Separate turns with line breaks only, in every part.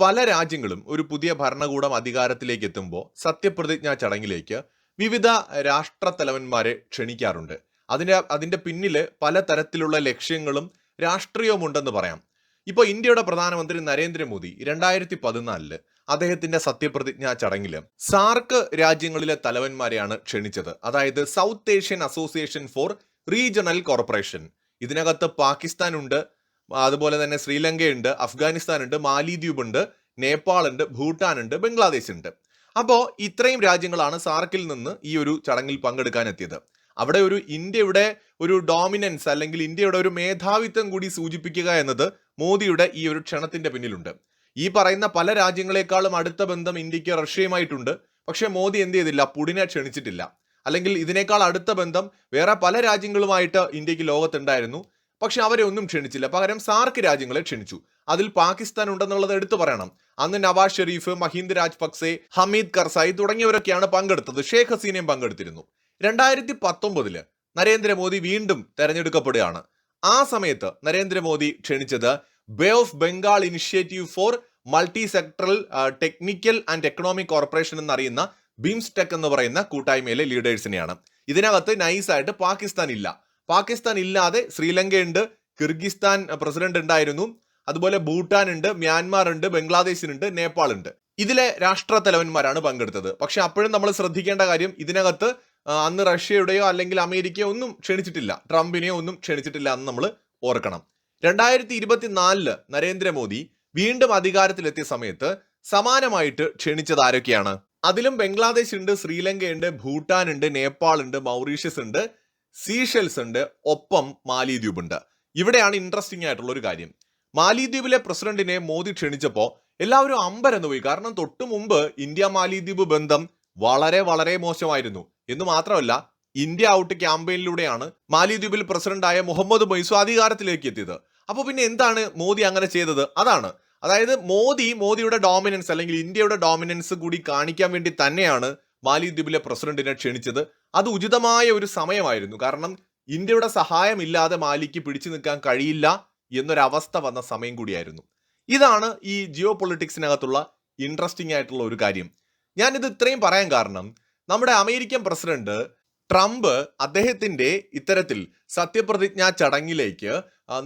പല രാജ്യങ്ങളും ഒരു പുതിയ ഭരണകൂടം അധികാരത്തിലേക്ക് എത്തുമ്പോൾ സത്യപ്രതിജ്ഞാ ചടങ്ങിലേക്ക് വിവിധ രാഷ്ട്രത്തലവന്മാരെ ക്ഷണിക്കാറുണ്ട്. അതിന്റെ അതിന്റെ പിന്നിൽ പല തരത്തിലുള്ള ലക്ഷ്യങ്ങളും രാഷ്ട്രീയവുമുണ്ടെന്ന് പറയാം. ഇപ്പോൾ ഇന്ത്യയുടെ പ്രധാനമന്ത്രി നരേന്ദ്രമോദി രണ്ടായിരത്തി പതിനാലിൽ അദ്ദേഹത്തിന്റെ സത്യപ്രതിജ്ഞാ ചടങ്ങിൽ സാർക്ക് രാജ്യങ്ങളിലെ തലവന്മാരെയാണ് ക്ഷണിച്ചത്. അതായത് South Asian association for regional corporation. ഇതിനകത്ത് പാകിസ്ഥാൻ ഉണ്ട് അതുപോലെ തന്നെ ശ്രീലങ്കയുണ്ട് അഫ്ഗാനിസ്ഥാൻ ഉണ്ട് മാലിദ്വീപ് ഉണ്ട് നേപ്പാൾ ഉണ്ട് ഭൂട്ടാൻ ഉണ്ട് ബംഗ്ലാദേശ് ഉണ്ട് അപ്പോൾ ഇത്രയും രാജ്യങ്ങളാണ് സാർക്കിൽ നിന്ന് ഈ ഒരു ചടങ്ങിൽ പങ്കെടുക്കാൻ എത്തിയത് അവിടെ ഒരു ഇന്ത്യയുടെ ഒരു ഡോമിനൻസ് അല്ലെങ്കിൽ ഇന്ത്യയുടെ ഒരു മേധാവിത്വം കൂടി സൂചിപ്പിക്കുക എന്നത് മോദിയുടെ ഈ ഒരു ക്ഷണത്തിന്റെ പിന്നിലുണ്ട്. ഈ പറയുന്ന പല രാജ്യങ്ങളെക്കാളും അടുത്ത ബന്ധം ഇന്ത്യയ്ക്ക് റഷ്യയുമായിട്ടുണ്ട്. പക്ഷേ മോദി എന്ത് ചെയ്തില്ല? പുടിനെ ക്ഷണിച്ചിട്ടില്ല. അല്ലെങ്കിൽ ഇതിനേക്കാൾ അടുത്ത ബന്ധം വേറെ പല രാജ്യങ്ങളുമായിട്ട് ഇന്ത്യയ്ക്ക് ലോകത്തുണ്ടായിരുന്നു. പക്ഷെ അവരെ ഒന്നും ക്ഷണിച്ചില്ല. പകരം സാർക്ക് രാജ്യങ്ങളെ ക്ഷണിച്ചു. അതിൽ പാകിസ്ഥാൻ ഉണ്ടെന്നുള്ളത് എടുത്തു പറയണം. അന്ന് നവാസ് ഷെരീഫ് മഹീന്ദ് രാജ്പക്സെ ഹമീദ് കർസായി തുടങ്ങിയവരൊക്കെയാണ് പങ്കെടുത്തത്. ഷേഖ് ഹസീനയും പങ്കെടുത്തിരുന്നു. രണ്ടായിരത്തി പത്തൊമ്പതിൽ നരേന്ദ്രമോദി വീണ്ടും തെരഞ്ഞെടുക്കപ്പെടുകയാണ്. ആ സമയത്ത് നരേന്ദ്രമോദി ക്ഷണിച്ചത് bay of Bengal initiative for multi sectoral technical and economic cooperation എന്നറിയുന്ന BIMSTEC എന്ന് പറയുന്ന കൂട്ടായ്മയിലെ ലീഡേഴ്സിനെയാണ്. ഇതിനകത്ത് നൈസായിട്ട് പാകിസ്ഥാൻ ഇല്ല പാകിസ്ഥാൻ ഇല്ലാതെ ശ്രീലങ്കയുണ്ട് കിർഗിസ്ഥാൻ പ്രസിഡന്റ് ഉണ്ടായിരുന്നു അതുപോലെ ഭൂട്ടാൻ ഉണ്ട് മ്യാൻമാർ ഉണ്ട് ബംഗ്ലാദേശിനുണ്ട് നേപ്പാൾ ഉണ്ട് ഇതിലെ രാഷ്ട്ര തലവന്മാരാണ് പങ്കെടുത്തത്. പക്ഷെ അപ്പോഴും നമ്മൾ ശ്രദ്ധിക്കേണ്ട കാര്യം ഇതിനകത്ത് അന്ന് റഷ്യയുടെയോ അല്ലെങ്കിൽ അമേരിക്കയോ ഒന്നും ക്ഷണിച്ചിട്ടില്ല. ട്രംപിനെയോ ഒന്നും ക്ഷണിച്ചിട്ടില്ല എന്ന് നമ്മൾ ഓർക്കണം. രണ്ടായിരത്തി ഇരുപത്തിനാലിൽ നരേന്ദ്രമോദി വീണ്ടും അധികാരത്തിലെത്തിയ സമയത്ത് സമാനമായിട്ട് ക്ഷണിച്ചത് ആരൊക്കെയാണ്? അതിലും ബംഗ്ലാദേശ് ഉണ്ട് ശ്രീലങ്കയുണ്ട് ഭൂട്ടാൻ ഉണ്ട് നേപ്പാൾ ഉണ്ട് മൗറീഷ്യസ് ഉണ്ട് സീഷെൽസ് ഉണ്ട് ഒപ്പം മാലിദ്വീപ് ഉണ്ട് ഇവിടെയാണ് ഇൻട്രസ്റ്റിംഗ് ആയിട്ടുള്ള ഒരു കാര്യം. മാലിദ്വീപിലെ പ്രസിഡന്റിനെ മോദി ക്ഷണിച്ചപ്പോൾ എല്ലാവരും അമ്പരന്ന് പോയി കാരണം തൊട്ടു മുമ്പ് ഇന്ത്യ മാലിദ്വീപ് ബന്ധം വളരെ വളരെ മോശമായിരുന്നു. എന്ന് മാത്രമല്ല ഇന്ത്യ ഔട്ട് ക്യാമ്പയിനിലൂടെയാണ് മാലിദ്വീപിൽ പ്രസിഡന്റായ മുഹമ്മദ് മൈസു അധികാരത്തിലേക്ക് എത്തിയത്. അപ്പോൾ പിന്നെ എന്താണ് മോദി അങ്ങനെ ചെയ്തത്? അതാണ്. അതായത് മോദി മോദിയുടെ ഡോമിനൻസ് അല്ലെങ്കിൽ ഇന്ത്യയുടെ ഡോമിനൻസ് കൂടി കാണിക്കാൻ വേണ്ടി തന്നെയാണ് മാലിദ്വീപിലെ പ്രസിഡന്റിനെ ക്ഷണിച്ചത് അത് ഉചിതമായ ഒരു സമയമായിരുന്നു. കാരണം ഇന്ത്യയുടെ സഹായമില്ലാതെ മാലിക്ക് പിടിച്ചു നിൽക്കാൻ കഴിയില്ല എന്നൊരവസ്ഥ വന്ന സമയം കൂടിയായിരുന്നു. ഇതാണ് ഈ ജിയോ പൊളിറ്റിക്സിനകത്തുള്ള ഇൻട്രസ്റ്റിംഗ് ആയിട്ടുള്ള ഒരു കാര്യം. ഞാനിത് ഇത്രയും പറയാൻ കാരണം നമ്മുടെ അമേരിക്കൻ പ്രസിഡന്റ് ട്രംപ് അദ്ദേഹത്തിന്റെ ഇത്തരത്തിൽ സത്യപ്രതിജ്ഞാ ചടങ്ങിലേക്ക്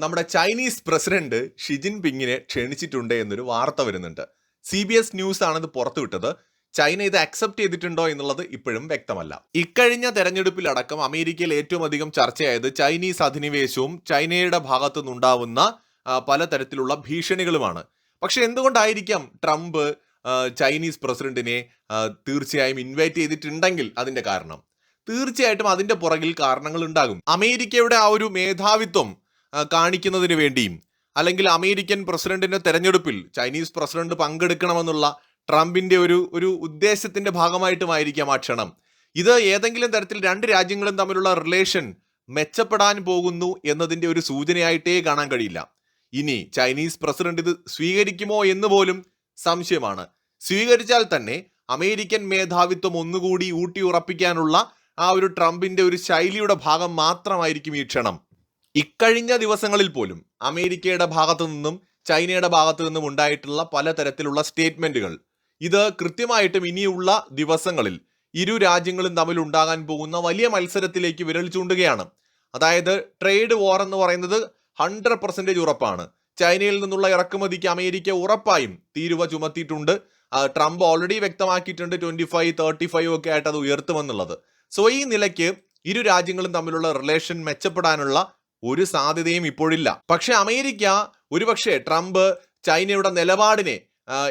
നമ്മുടെ ചൈനീസ് പ്രസിഡന്റ് ഷിജിൻ പിങ്ങിനെ ക്ഷണിച്ചിട്ടുണ്ട് എന്നൊരു വാർത്ത വരുന്നുണ്ട്. സി ബി എസ് ന്യൂസ് ആണ് ഇത് പുറത്തുവിട്ടത്. ചൈന ഇത് അക്സെപ്റ്റ് ചെയ്തിട്ടുണ്ടോ എന്നുള്ളത് ഇപ്പോഴും വ്യക്തമല്ല. ഇക്കഴിഞ്ഞ തെരഞ്ഞെടുപ്പിലടക്കം അമേരിക്കയിൽ ഏറ്റവും അധികം ചർച്ചയായത് ചൈനീസ് അധിനിവേശവും ചൈനയുടെ ഭാഗത്തു നിന്നുണ്ടാവുന്ന പലതരത്തിലുള്ള ഭീഷണികളുമാണ്. പക്ഷെ എന്തുകൊണ്ടായിരിക്കാം ട്രംപ് ചൈനീസ് പ്രസിഡന്റിനെ തീർച്ചയായും ഇൻവൈറ്റ് ചെയ്തിട്ടുണ്ടെങ്കിൽ അതിന്റെ കാരണം? തീർച്ചയായിട്ടും അതിന്റെ പുറകിൽ കാരണങ്ങൾ ഉണ്ടാകും. അമേരിക്കയുടെ ആ ഒരു മേധാവിത്വം കാണിക്കുന്നതിന് വേണ്ടിയും അല്ലെങ്കിൽ അമേരിക്കൻ പ്രസിഡന്റിന്റെ തെരഞ്ഞെടുപ്പിൽ ചൈനീസ് പ്രസിഡന്റ് പങ്കെടുക്കണമെന്നുള്ള ട്രംപിന്റെ ഒരു ഒരു ഉദ്ദേശത്തിന്റെ ഭാഗമായിട്ടുമായിരിക്കാം ആ ക്ഷണം. ഇത് ഏതെങ്കിലും തരത്തിൽ രണ്ട് രാജ്യങ്ങളും തമ്മിലുള്ള റിലേഷൻ മെച്ചപ്പെടാൻ പോകുന്നു എന്നതിന്റെ ഒരു സൂചനയായിട്ടേ കാണാൻ കഴിയില്ല. ഇനി ചൈനീസ് പ്രസിഡന്റ് ഇത് സ്വീകരിക്കുമോ എന്ന് പോലും സംശയമാണ്. സ്വീകരിച്ചാൽ തന്നെ അമേരിക്കൻ മേധാവിത്വം ഒന്നുകൂടി ഊട്ടി ഉറപ്പിക്കാനുള്ള ആ ഒരു ട്രംപിന്റെ ഒരു ശൈലിയുടെ ഭാഗം മാത്രമായിരിക്കും ഈ ക്ഷണം. ഇക്കഴിഞ്ഞ ദിവസങ്ങളിൽ പോലും അമേരിക്കയുടെ ഭാഗത്തു നിന്നും ചൈനയുടെ ഭാഗത്തു നിന്നും ഉണ്ടായിട്ടുള്ള പലതരത്തിലുള്ള സ്റ്റേറ്റ്മെന്റുകൾ ഇത് കൃത്യമായിട്ടും ഇനിയുള്ള ദിവസങ്ങളിൽ ഇരു രാജ്യങ്ങളും തമ്മിൽ ഉണ്ടാകാൻ പോകുന്ന വലിയ മത്സരത്തിലേക്ക് വിരൽ ചൂണ്ടുകയാണ്. അതായത് ട്രേഡ് വാർ എന്ന് പറയുന്നത് ഹൺഡ്രഡ് പെർസെന്റേജ് ഉറപ്പാണ്. ചൈനയിൽ നിന്നുള്ള ഇറക്കുമതിക്ക് അമേരിക്ക ഉറപ്പായും തീരുവ ചുമത്തിയിട്ടുണ്ട്. ട്രംപ് ഓൾറെഡി വ്യക്തമാക്കിയിട്ടുണ്ട് ട്വന്റി ഫൈവ് തേർട്ടി ഫൈവ് ഒക്കെ ആയിട്ട് അത് ഉയർത്തുമെന്നുള്ളത്. സോ ഈ നിലയ്ക്ക് ഇരു രാജ്യങ്ങളും തമ്മിലുള്ള റിലേഷൻ മെച്ചപ്പെടാനുള്ള ഒരു സാധ്യതയും ഇപ്പോഴില്ല. പക്ഷെ അമേരിക്ക ഒരുപക്ഷെ ട്രംപ് ചൈനയുടെ നിലപാടിനെ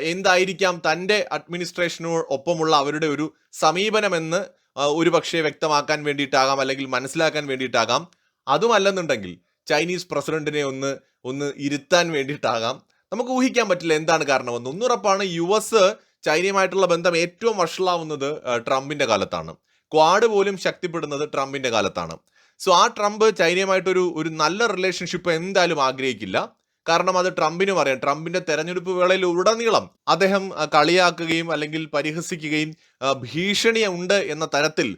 എന്തായിരിക്കാം തന്റെ അഡ്മിനിസ്ട്രേഷനോ ഒപ്പമുള്ള അവരുടെ ഒരു സമീപനമെന്ന് ഒരു പക്ഷേ വ്യക്തമാക്കാൻ വേണ്ടിയിട്ടാകാം അല്ലെങ്കിൽ മനസ്സിലാക്കാൻ വേണ്ടിയിട്ടാകാം. അതുമല്ലെന്നുണ്ടെങ്കിൽ ചൈനീസ് പ്രസിഡന്റിനെ ഒന്ന് ഒന്ന് ഇരുത്താൻ വേണ്ടിയിട്ടാകാം. നമുക്ക് ഊഹിക്കാൻ പറ്റില്ല എന്താണ് കാരണമെന്ന്. ഒന്നുറപ്പാണ് യു എസ് ചൈനയുമായിട്ടുള്ള ബന്ധം ഏറ്റവും വഷളാവുന്നത് ട്രംപിന്റെ കാലത്താണ്. ക്വാഡ് പോലും ശക്തിപ്പെടുന്നത് ട്രംപിന്റെ കാലത്താണ്. സോ ആ ട്രംപ് ചൈനയുമായിട്ടൊരു ഒരു നല്ല റിലേഷൻഷിപ്പ് എന്തായാലും ആഗ്രഹിക്കില്ല. കാരണം അത് ട്രംപിനും അറിയാം ട്രംപിന്റെ തെരഞ്ഞെടുപ്പ് വേളയിൽ ഉടനീളം അദ്ദേഹം കളിയാക്കുകയും അല്ലെങ്കിൽ പരിഹസിക്കുകയും ഭീഷണിയുണ്ട് എന്ന തരത്തിൽ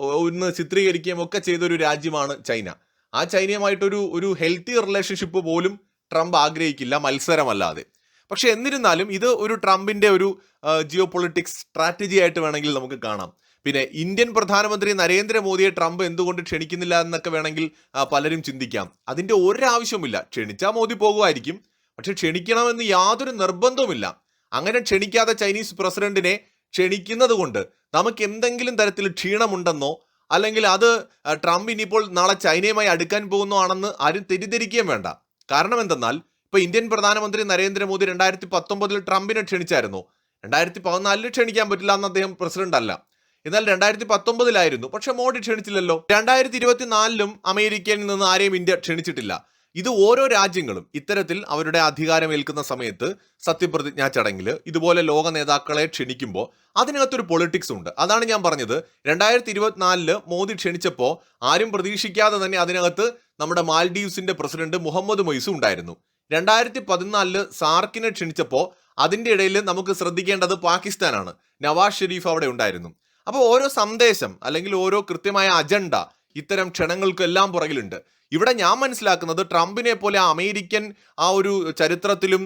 ഒന്ന് ചിത്രീകരിക്കുകയും ഒക്കെ ചെയ്തൊരു രാജ്യമാണ് ചൈന. ആ ചൈനയുമായിട്ടൊരു ഒരു ഹെൽത്തി റിലേഷൻഷിപ്പ് പോലും ട്രംപ് ആഗ്രഹിക്കില്ല മത്സരമല്ലാതെ. പക്ഷെ എന്നിരുന്നാലും ഇത് ഒരു ട്രംപിന്റെ ഒരു ജിയോ പൊളിറ്റിക്സ് സ്ട്രാറ്റജി ആയിട്ട് വേണമെങ്കിൽ നമുക്ക് കാണാം. പിന്നെ ഇന്ത്യൻ പ്രധാനമന്ത്രി നരേന്ദ്രമോദിയെ ട്രംപ് എന്തുകൊണ്ട് ക്ഷണിക്കുന്നില്ല എന്നൊക്കെ വേണമെങ്കിൽ പലരും ചിന്തിക്കാം. അതിന്റെ ഒരാവശ്യവുമില്ല. ക്ഷണിച്ചാൽ മോദി പോകുമായിരിക്കും. പക്ഷെ ക്ഷണിക്കണമെന്ന് യാതൊരു നിർബന്ധവുമില്ല. അങ്ങനെ ക്ഷണിക്കാതെ ചൈനീസ് പ്രസിഡന്റിനെ ക്ഷണിക്കുന്നത് കൊണ്ട് നമുക്ക് എന്തെങ്കിലും തരത്തിൽ ക്ഷീണമുണ്ടെന്നോ അല്ലെങ്കിൽ അത് ട്രംപ് ഇനിയിപ്പോൾ നാളെ ചൈനയുമായി അടുക്കാൻ പോകുന്നോ ആണെന്ന് ആരും തെറ്റിദ്ധരിക്കുകയും വേണ്ട. കാരണം എന്തെന്നാൽ ഇപ്പൊ ഇന്ത്യൻ പ്രധാനമന്ത്രി നരേന്ദ്രമോദി രണ്ടായിരത്തി പത്തൊമ്പതിൽ ട്രംപിനെ ക്ഷണിച്ചായിരുന്നു. രണ്ടായിരത്തി പതിനാലിൽ ക്ഷണിക്കാൻ പറ്റില്ല എന്ന് അദ്ദേഹം പ്രസിഡന്റ് അല്ല. എന്നാൽ രണ്ടായിരത്തി പത്തൊമ്പതിലായിരുന്നു പക്ഷെ മോഡി ക്ഷണിച്ചില്ലല്ലോ. രണ്ടായിരത്തി ഇരുപത്തിനാലിലും അമേരിക്കയിൽ നിന്ന് ആരെയും ഇന്ത്യ ക്ഷണിച്ചിട്ടില്ല. ഇത് ഓരോ രാജ്യങ്ങളും ഇത്തരത്തിൽ അവരുടെ അധികാരം ഏൽക്കുന്ന സമയത്ത് സത്യപ്രതിജ്ഞാ ചടങ്ങിൽ ഇതുപോലെ ലോക നേതാക്കളെ ക്ഷണിക്കുമ്പോൾ അതിനകത്തൊരു പൊളിറ്റിക്സ് ഉണ്ട്. അതാണ് ഞാൻ പറഞ്ഞത്. രണ്ടായിരത്തി ഇരുപത്തിനാലിൽ മോദി ക്ഷണിച്ചപ്പോൾ ആരും പ്രതീക്ഷിക്കാതെ തന്നെ അതിനകത്ത് നമ്മുടെ മാൽഡീവ്സിന്റെ പ്രസിഡന്റ് മുഹമ്മദ് മൊയ്സും ഉണ്ടായിരുന്നു. രണ്ടായിരത്തി പതിനാലിൽ സാർക്കിനെ ക്ഷണിച്ചപ്പോൾ അതിന്റെ ഇടയിൽ നമുക്ക് ശ്രദ്ധിക്കേണ്ടത് പാകിസ്ഥാനാണ്. നവാസ് ഷെരീഫ് അവിടെ ഉണ്ടായിരുന്നു. അപ്പോൾ ഓരോ സന്ദേശം അല്ലെങ്കിൽ ഓരോ കൃത്യമായ അജണ്ട ഇത്തരം ക്ഷണങ്ങൾക്കെല്ലാം പുറകിലുണ്ട്. ഇവിടെ ഞാൻ മനസ്സിലാക്കുന്നത് ട്രംപിനെ പോലെ അമേരിക്കൻ ആ ഒരു ചരിത്രത്തിലും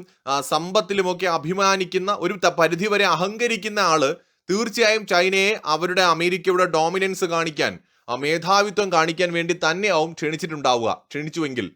സമ്പത്തിലുമൊക്കെ അഭിമാനിക്കുന്ന ഒരു പരിധി പരിധിവരെ അഹങ്കരിക്കുന്ന ആൾ തീർച്ചയായും ചൈനയെ അവരുടെ അമേരിക്കയുടെ ഡോമിനൻസ് കാണിക്കാൻ മേധാവിത്വം കാണിക്കാൻ വേണ്ടി തന്നെയാവും ക്ഷണിച്ചിട്ടുണ്ടാവുക ക്ഷണിച്ചുവെങ്കിൽ.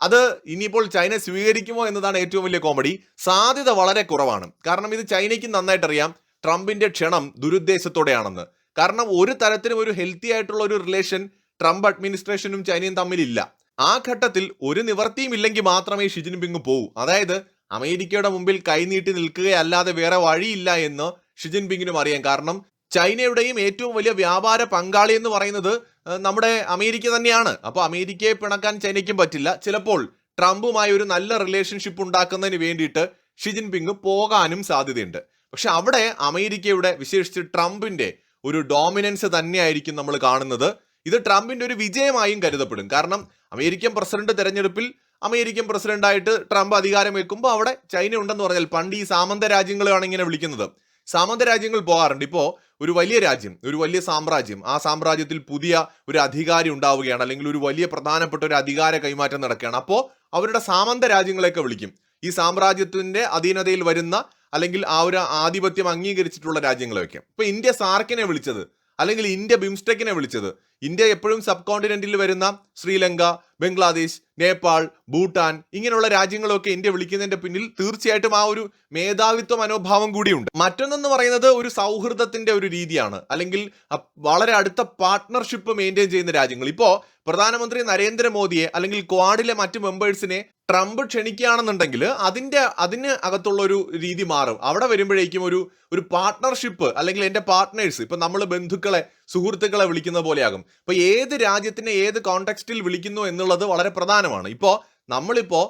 അത് ഇനിയിപ്പോൾ ചൈന സ്വീകരിക്കുമോ എന്നതാണ് ഏറ്റവും വലിയ കോമഡി. സാധ്യത വളരെ കുറവാണ്. കാരണം ഇത് ചൈനയ്ക്ക് നന്നായിട്ട് അറിയാം ട്രംപിന്റെ ക്ഷണം ദുരുദ്ദേശത്തോടെയാണെന്ന്. കാരണം ഒരു തരത്തിലും ഒരു ഹെൽത്തി ആയിട്ടുള്ള ഒരു റിലേഷൻ ട്രംപ് അഡ്മിനിസ്ട്രേഷനും ചൈനയും തമ്മിലില്ല. ആ ഘട്ടത്തിൽ ഒരു നിവർത്തിയും ഇല്ലെങ്കിൽ മാത്രമേ ഷി ജിൻപിങ് പോകൂ അതായത് അമേരിക്കയുടെ മുമ്പിൽ കൈനീട്ടി നിൽക്കുകയല്ലാതെ വേറെ വഴിയില്ല എന്ന് ഷി ജിൻപിങ്ങിനും അറിയാം. കാരണം ചൈനയുടെയും ഏറ്റവും വലിയ വ്യാപാര പങ്കാളി എന്ന് പറയുന്നത് നമ്മുടെ അമേരിക്ക തന്നെയാണ്. അപ്പോൾ അമേരിക്കയെ പിണക്കാൻ ചൈനയ്ക്കും പറ്റില്ല. ചിലപ്പോൾ ട്രംപുമായി ഒരു നല്ല റിലേഷൻഷിപ്പ് ഉണ്ടാക്കുന്നതിന് വേണ്ടിയിട്ട് ഷി ജിൻപിങ് പോകാനും സാധ്യതയുണ്ട്. പക്ഷെ അവിടെ അമേരിക്കയുടെ വിശേഷിച്ച് ട്രംപിന്റെ ഒരു ഡോമിനൻസ് തന്നെയായിരിക്കും നമ്മൾ കാണുന്നത്. ഇത് ട്രംപിന്റെ ഒരു വിജയമായും കരുതപ്പെടും. കാരണം അമേരിക്കൻ പ്രസിഡന്റ് തെരഞ്ഞെടുപ്പിൽ അമേരിക്കൻ പ്രസിഡന്റായിട്ട് ട്രംപ് അധികാരം വെക്കുമ്പോൾ അവിടെ ചൈന ഉണ്ടെന്ന് പറഞ്ഞാൽ പണ്ട് ഈ സാമന്ത രാജ്യങ്ങളാണ് ഇങ്ങനെ വിളിക്കുന്നത്. സാമന്ത രാജ്യങ്ങൾ പോകാറുണ്ട്. ഇപ്പോൾ ഒരു വലിയ രാജ്യം ഒരു വലിയ സാമ്രാജ്യം ആ സാമ്രാജ്യത്തിൽ പുതിയ ഒരു അധികാരി ഉണ്ടാവുകയാണ് അല്ലെങ്കിൽ ഒരു വലിയ പ്രധാനപ്പെട്ട ഒരു അധികാര കൈമാറ്റം നടക്കുകയാണ്. അപ്പോൾ അവരുടെ സാമന്ത രാജ്യങ്ങളെയൊക്കെ വിളിക്കും. ഈ സാമ്രാജ്യത്തിന്റെ അധീനതയിൽ വരുന്ന അല്ലെങ്കിൽ ആ ഒരു ആധിപത്യം അംഗീകരിച്ചിട്ടുള്ള രാജ്യങ്ങളെ രാജ്യങ്ങളെയൊക്കെ. ഇപ്പൊ ഇന്ത്യ സാർക്കിനെ വിളിച്ചത് അല്ലെങ്കിൽ ഇന്ത്യ ബിംസ്റ്റെക്കിനെ വിളിച്ചത് ഇന്ത്യ എപ്പോഴും സബ് കോണ്ടിനെന്റിൽ വരുന്ന ശ്രീലങ്ക ബംഗ്ലാദേശ് നേപ്പാൾ ഭൂട്ടാൻ ഇങ്ങനെയുള്ള രാജ്യങ്ങളൊക്കെ ഇന്ത്യ വിളിക്കുന്നതിന്റെ പിന്നിൽ തീർച്ചയായിട്ടും ആ ഒരു മേധാവിത്വ മനോഭാവം കൂടിയുണ്ട്. മറ്റൊന്നെന്ന് പറയുന്നത് ഒരു സൗഹൃദത്തിന്റെ ഒരു രീതിയാണ്. അല്ലെങ്കിൽ വളരെ അടുത്ത പാർട്ട്ണർഷിപ്പ് മെയിന്റെയിൻ ചെയ്യുന്ന രാജ്യങ്ങൾ. ഇപ്പോൾ പ്രധാനമന്ത്രി നരേന്ദ്രമോദിയെ അല്ലെങ്കിൽ ക്വാഡിലെ മറ്റ് മെമ്പേഴ്സിനെ ട്രംപ് ക്ഷണിക്കുകയാണെന്നുണ്ടെങ്കിൽ അതിന്റെ അതിന് അകത്തുള്ള ഒരു രീതി മാറും. അവിടെ വരുമ്പോഴേക്കും ഒരു ഒരു പാർട്ട്ണർഷിപ്പ് അല്ലെങ്കിൽ എന്റെ പാർട്ട്നേഴ്സ് ഇപ്പം നമ്മൾ ബന്ധുക്കളെ സുഹൃത്തുക്കളെ വിളിക്കുന്ന പോലെയാകും. ഇപ്പൊ ഏത് രാജ്യത്തിനെ ഏത് കോണ്ടെക്സ്റ്റിൽ വിളിക്കുന്നു എന്നുള്ളത് വളരെ പ്രധാനമാണ്. ഇപ്പോൾ നമ്മളിപ്പോൾ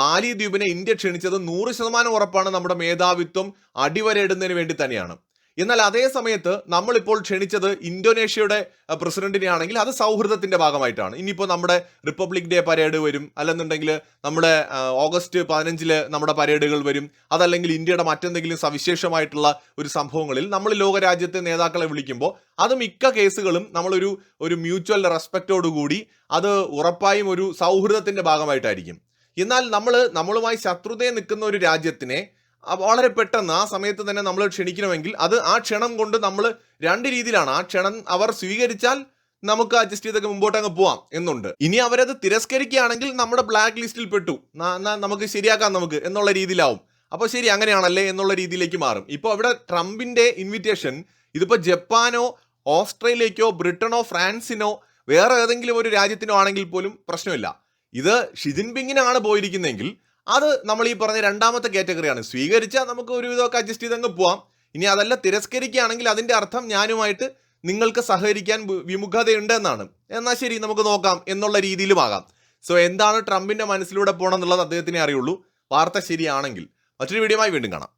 മാലി ദ്വീപിനെ ഇന്ത്യ ക്ഷണിച്ചത് നൂറ് ശതമാനം ഉറപ്പാണ് നമ്മുടെ മേധാവിത്വം അടിവരയിടുന്നതിന് വേണ്ടി തന്നെയാണ്. എന്നാൽ അതേ സമയത്ത് നമ്മളിപ്പോൾ ക്ഷണിച്ചത് ഇന്തോനേഷ്യയുടെ പ്രസിഡന്റിനെ ആണെങ്കിൽ അത് സൗഹൃദത്തിന്റെ ഭാഗമായിട്ടാണ്. ഇനിയിപ്പോൾ നമ്മുടെ റിപ്പബ്ലിക് ഡേ പരേഡ് വരും. അല്ലെന്നുണ്ടെങ്കിൽ നമ്മുടെ ഓഗസ്റ്റ് പതിനഞ്ചിൽ നമ്മുടെ പരേഡുകൾ വരും. അതല്ലെങ്കിൽ ഇന്ത്യയുടെ മറ്റെന്തെങ്കിലും സവിശേഷമായിട്ടുള്ള ഒരു സംഭവങ്ങളിൽ നമ്മൾ ലോകരാജ്യത്തെ നേതാക്കളെ വിളിക്കുമ്പോൾ അത് മിക്ക കേസുകളും നമ്മളൊരു ഒരു മ്യൂച്വൽ റെസ്പെക്റ്റോടുകൂടി അത് ഉറപ്പായും ഒരു സൗഹൃദത്തിന്റെ ഭാഗമായിട്ടായിരിക്കും. എന്നാൽ നമ്മൾ നമ്മളുമായി ശത്രുതയെ നിൽക്കുന്ന ഒരു രാജ്യത്തിനെ വളരെ പെട്ടെന്ന് ആ സമയത്ത് തന്നെ നമ്മൾ ക്ഷണിക്കണമെങ്കിൽ അത് ആ ക്ഷണം കൊണ്ട് നമ്മൾ രണ്ട് രീതിയിലാണ്. ആ ക്ഷണം അവർ സ്വീകരിച്ചാൽ നമുക്ക് അഡ്ജസ്റ്റ് ചെയ്തൊക്കെ മുമ്പോട്ട് അങ്ങ് പോവാം എന്നുണ്ട്. ഇനി അവരത് തിരസ്കരിക്കുകയാണെങ്കിൽ നമ്മുടെ ബ്ലാക്ക് ലിസ്റ്റിൽ പെട്ടു. നമുക്ക് ശരിയാക്കാം നമുക്ക് എന്നുള്ള രീതിയിലാവും. അപ്പോൾ ശരി അങ്ങനെയാണല്ലേ എന്നുള്ള രീതിയിലേക്ക് മാറും. ഇപ്പോൾ അവിടെ ട്രംപിന്റെ ഇൻവിറ്റേഷൻ ഇതിപ്പോൾ ജപ്പാനോ ഓസ്ട്രേലിയക്കോ ബ്രിട്ടനോ ഫ്രാൻസിനോ വേറെ ഏതെങ്കിലും ഒരു രാജ്യത്തിനോ ആണെങ്കിൽ പോലും പ്രശ്നമില്ല. ഇത് ഷിജിൻപിങ്ങിനാണ് പോയിരിക്കുന്നതെങ്കിൽ അത് നമ്മൾ ഈ പറഞ്ഞ രണ്ടാമത്തെ കാറ്റഗറിയാണ്. സ്വീകരിച്ചാൽ നമുക്ക് ഒരുവിധമൊക്കെ അഡ്ജസ്റ്റ് ചെയ്ത് അങ്ങ് പോവാം. ഇനി അതല്ല തിരസ്കരിക്കുകയാണെങ്കിൽ അതിന്റെ അർത്ഥം ഞാനുമായിട്ട് നിങ്ങൾക്ക് സഹകരിക്കാൻ വിമുഖതയുണ്ട് എന്നാണ്. എന്നാൽ ശരി നമുക്ക് നോക്കാം എന്നുള്ള രീതിയിലുമാകാം സോ എന്താണ് ട്രംപിന്റെ മനസ്സിലൂടെ പോകണം എന്നുള്ളത് അദ്ദേഹത്തിനെ അറിയുള്ളൂ. വാർത്ത ശരിയാണെങ്കിൽ. മറ്റൊരു വീഡിയോയുമായി വീണ്ടും കാണാം.